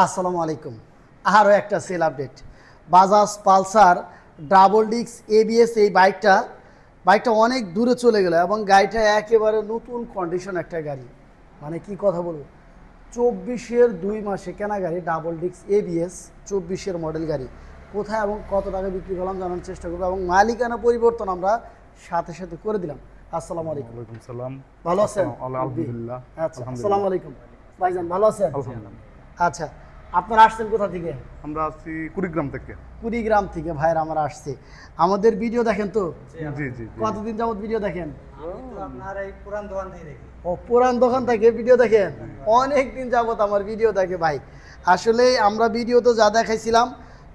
আসসালামু আলাইকুম। আরও একটা sale update Bajaj Pulsar double ডিক্স এবিএস এই বাইকটা বাইকটা অনেক দূরে চলে গেল এবং গাড়িটা একেবারে নতুন কন্ডিশন একটা গাড়ি। মানে কি কথা বলব? চব্বিশের দুই মাসে কেনা গাড়ি ডাবল ডিক্স এবিএস চব্বিশের মডেল গাড়ি। কোথায় এবং কত টাকা বিক্রি করলাম জানার চেষ্টা করব এবং মালিকানা পরিবর্তন আমরা সাথে সাথে করে দিলাম। আসসালামু আলাইকুম। ওয়ালাইকুম সালাম। ভালো আছেন? আলহামদুলিল্লাহ। আচ্ছা আসসালামু আলাইকুম। ভাইজান ভালো আছেন? আলহামদুলিল্লাহ। আচ্ছা আপনারা আসছেন কোথা থেকে? আমরা আছি কুড়িগ্রাম থেকে। কুড়িগ্রাম থেকে ভাইরা আমরা আসছে। আমাদের ভিডিও দেখেন তো? জি জি কতদিন যাবত ভিডিও দেখেন? আপনার এই পুরান দোকান থেকে দেখি। ও পুরান দোকান থেকে ভিডিও দেখেন? অনেক দিন যাবত আমার ভিডিও দেখে ভাই। আসলে আমরা ভিডিও তো যা দেখাইছিলাম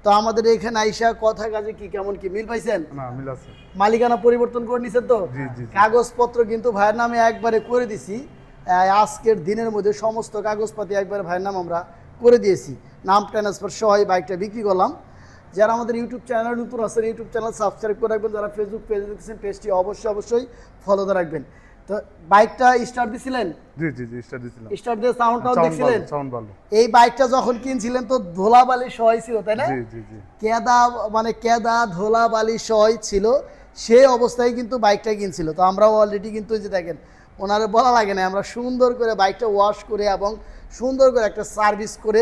তো আমাদের এখানে আইসা কথা কাজে কি কেমন কি মিল পাইছেন? না মিল আছে। মালিকানা পরিবর্তন করে নিছেন তো? জি, জি, জি। কাগজপত্র কিন্তু ভাইয়ের নামে একবারে করে দিছি। আজকের দিনের মধ্যে সমস্ত কাগজপাতি একবারে ভাইয়ের নাম আমরা করে দিয়েছি। নাম ট্রান্সফার সহ এই বাইকটা বিক্রি করলাম। যারা আমাদের ইউটিউব চ্যানেল নতুন আছেন ইউটিউব চ্যানেল সাবস্ক্রাইব করে রাখবেন। যারা ফেসবুক পেজে দেখছেন পেজটি অবশ্যই অবশ্যই ফলো করে রাখবেন। তো বাইকটা স্টার্ট দিছিলেন? জি জি জি স্টাডি ছিলাম স্টার্ট দিয়ে সাউন্ডটাও সাউন্ড দেখছিলেন? সাউন্ড ভালো। এই বাইকটা যখন কিনছিলেন তো ধোলাবালি সহায় ছিল তাই না? জি জি জি। কেদা মানে কেদা ধোলা বালি সয় ছিল সেই অবস্থায় কিন্তু বাইকটা কিনছিল। তো আমরাও অলরেডি কিন্তু যে দেখেন ওনারে বলা লাগে না আমরা সুন্দর করে বাইকটা ওয়াশ করে এবং সুন্দর করে একটা সার্ভিস করে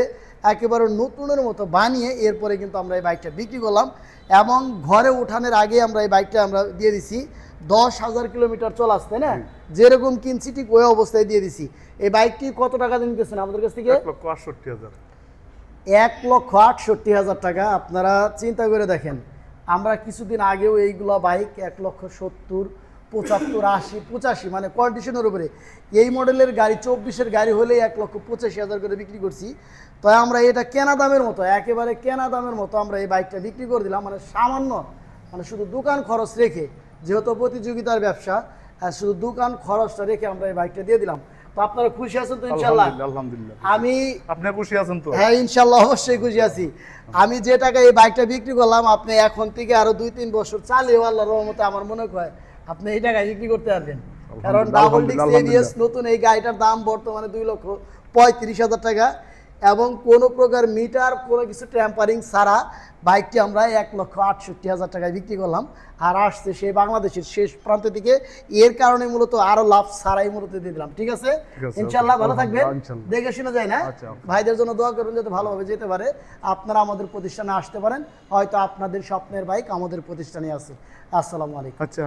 একেবারে নতুনের মতো বানিয়ে এরপরে কিন্তু আমরা এই বাইকটা বিক্রি করলাম এবং ঘরে উঠানের আগে আমরা এই বাইকটা আমরা দিয়ে দিছি। দশ হাজার কিলোমিটার চলে আসতে না? যেরকম কিনছি ঠিক ওই অবস্থায় দিয়ে দিছি। এই বাইকটি কত টাকা দিয়ে নিতেছেন আমাদের কাছ থেকে? এক লক্ষ আটষট্টি হাজার। এক লক্ষ আটষট্টি হাজার টাকা। আপনারা চিন্তা করে দেখেন আমরা কিছুদিন আগেও এইগুলো বাইক এক লক্ষ সত্তর পঁচাত্তর আশি পঁচাশি মানে কন্ডিশনের উপরে। এই মডেলের গাড়ি চব্বিশের গাড়ি হলেই এক লক্ষ পঁচাশি হাজার করে বিক্রি করছি। তো আমরা এটা কেনা দামের মতো একেবারে কেনা দামের মতো আমরা এই বাইকটা বিক্রি করে দিলাম। মানে সামান্য মানে শুধু দোকান খরচ রেখে যেহেতু প্রতিযোগিতার ব্যবসা শুধু দোকান খরচটা রেখে আমরা এই বাইকটা দিয়ে দিলাম। তো আপনারা খুশি আছেন তো ইনশাল্লাহ আলহামদুলিল্লাহ আমি আপনি খুশি আছেন তো? হ্যাঁ ইনশাল্লাহ অবশ্যই খুশি আছি। আমি যে টাকা এই বাইকটা বিক্রি করলাম আপনি এখন থেকে আরও দুই তিন বছর চালিয়ে আল্লাহ রহমতে আমার মনে হয় আপনি এই টাকায় বিক্রি করতে পারবেন। কারণ ডাবল ডিক্স এবিএস নতুন এই গাড়িটার দাম বর্তমানে দুই লক্ষ পঁয়ত্রিশ হাজার টাকা এবং কোনো প্রকার মিটার কোনো কিছু ট্যাম্পারিং ছাড়া বাইকটি আমরা এক লক্ষ আটষট্টি হাজার টাকায় বিক্রি করলাম। আর আসছে সেই বাংলাদেশের শেষ প্রান্ত থেকে এর কারণে মূলত আরও লাভ ছাড়াই মূলত দিয়ে দিলাম। ঠিক আছে? ইনশাল্লাহ ভালো থাকবেন। দেখে শুনে যায় না? আচ্ছা, ভাইদের জন্য দোয়া করবেন যাতে ভালোভাবে যেতে পারে। আপনারা আমাদের প্রতিষ্ঠানে আসতে পারেন। হয়তো আপনাদের স্বপ্নের বাইক আমাদের প্রতিষ্ঠানে আছে। আসসালামু আলাইকুম। আচ্ছা